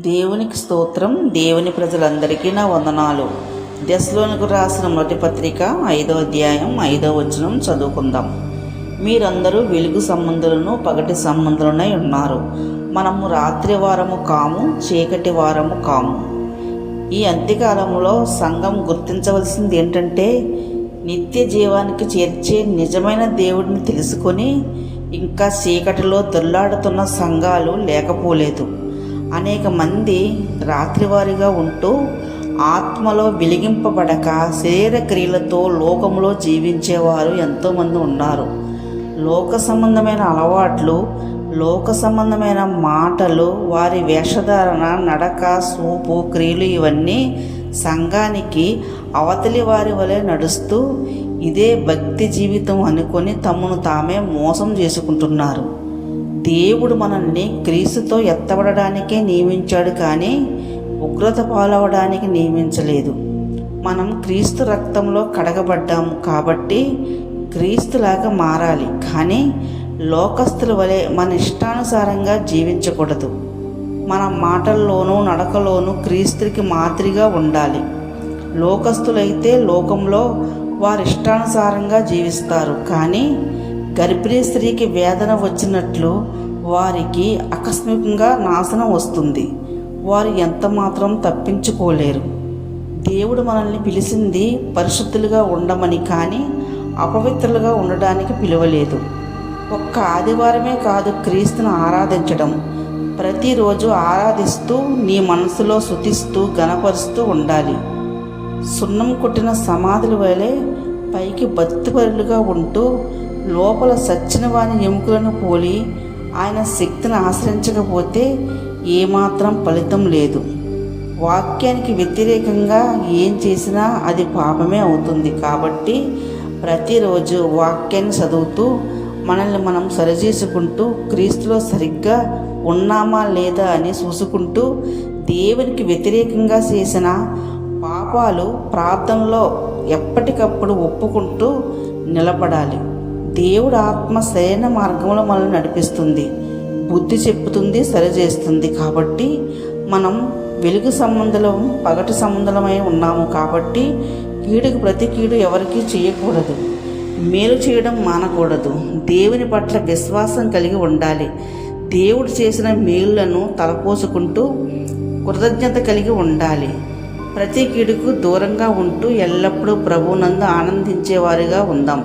దేవునికి స్తోత్రం. దేవుని ప్రజలందరికీ నా వందనాలు. దశలోనికి రాసిన మొదటి పత్రిక ఐదో అధ్యాయం ఐదో వచనం చదువుకుందాం. మీరందరూ వెలుగు సంబంధులను పగటి సంబంధులనై ఉన్నారు. మనము రాత్రి వారము కాము చీకటి వారము కాము. ఈ అంత్యకాలంలో సంఘం గుర్తించవలసింది ఏంటంటే నిత్య జీవానికి చేర్చే నిజమైన దేవుడిని తెలుసుకొని ఇంకా చీకటిలో దొల్లాడుతున్న సంఘాలు లేకపోలేదు. అనేక మంది రాత్రివారిగా ఉంటూ ఆత్మలో వెలిగింపబడక శరీర క్రియలతో లోకంలో జీవించేవారు ఎంతోమంది ఉన్నారు. లోక సంబంధమైన అలవాట్లు లోక సంబంధమైన మాటలు వారి వేషధారణ నడక సూపు క్రియలు ఇవన్నీ సంఘానికి అవతలి వారి వలె నడుస్తూ ఇదే భక్తి జీవితం అనుకొని తమను తామే మోసం చేసుకుంటున్నారు. దేవుడు మనల్ని క్రీస్తుతో ఎత్తబడడానికే నియమించాడు కానీ ఉగ్రత పాలవడానికి నియమించలేదు. మనం క్రీస్తు రక్తంలో కడగబడ్డాము కాబట్టి క్రీస్తులాగా మారాలి కానీ లోకస్తుల వలె మన ఇష్టానుసారంగా జీవించకూడదు. మన మాటల్లోనూ నడకలోనూ క్రీస్తుకి మాదిరిగా ఉండాలి. లోకస్తులైతే లోకంలో వారి ఇష్టానుసారంగా జీవిస్తారు కానీ గర్భిణీ స్త్రీకి వేదన వచ్చినట్లు వారికి ఆకస్మికంగా నాశనం వస్తుంది. వారు ఎంత మాత్రం తప్పించుకోలేరు. దేవుడు మనల్ని పిలిచింది పరిశుద్ధులుగా ఉండమని కానీ అపవిత్రులుగా ఉండడానికి పిలువలేదు. ఒక్క ఆదివారమే కాదు క్రీస్తును ఆరాధించడం. ప్రతిరోజు ఆరాధిస్తూ నీ మనసులో శుతిస్తూ గనపరుస్తూ ఉండాలి. సున్నం కొట్టిన సమాధుల వలె పైకి భక్తిపరులుగా ఉంటూ లోపల సచ్చిన వాని ఎముకలను పోలి ఆయన శక్తిని ఆశ్రయించకపోతే ఏమాత్రం ఫలితం లేదు. వాక్యానికి వ్యతిరేకంగా ఏం చేసినా అది పాపమే అవుతుంది. కాబట్టి ప్రతిరోజు వాక్యాన్ని చదువుతూ మనల్ని మనం సరిచేసుకుంటూ క్రీస్తులో సరిగ్గా ఉన్నామా లేదా అని చూసుకుంటూ దేవునికి వ్యతిరేకంగా చేసిన పాపాలు ప్రార్థనలో ఎప్పటికప్పుడు ఒప్పుకుంటూ నిలబడాలి. దేవుడు ఆత్మ సరైన మార్గంలో మనల్ని నడిపిస్తుంది. బుద్ధి చెప్పుతుంది సరిచేస్తుంది కాబట్టి మనం వెలుగు సంబంధం పగటి సంబంధమై ఉన్నాము కాబట్టి కీడుకు ప్రతి కీడు ఎవరికీ చేయకూడదు. మేలు చేయడం మానకూడదు. దేవుని పట్ల విశ్వాసం కలిగి ఉండాలి. దేవుడు చేసిన మేలులను తలపోసుకుంటూ కృతజ్ఞత కలిగి ఉండాలి. ప్రతి కీడుకు దూరంగా ఉంటూ ఎల్లప్పుడూ ప్రభువునందు ఆనందించేవారిగా ఉందాం.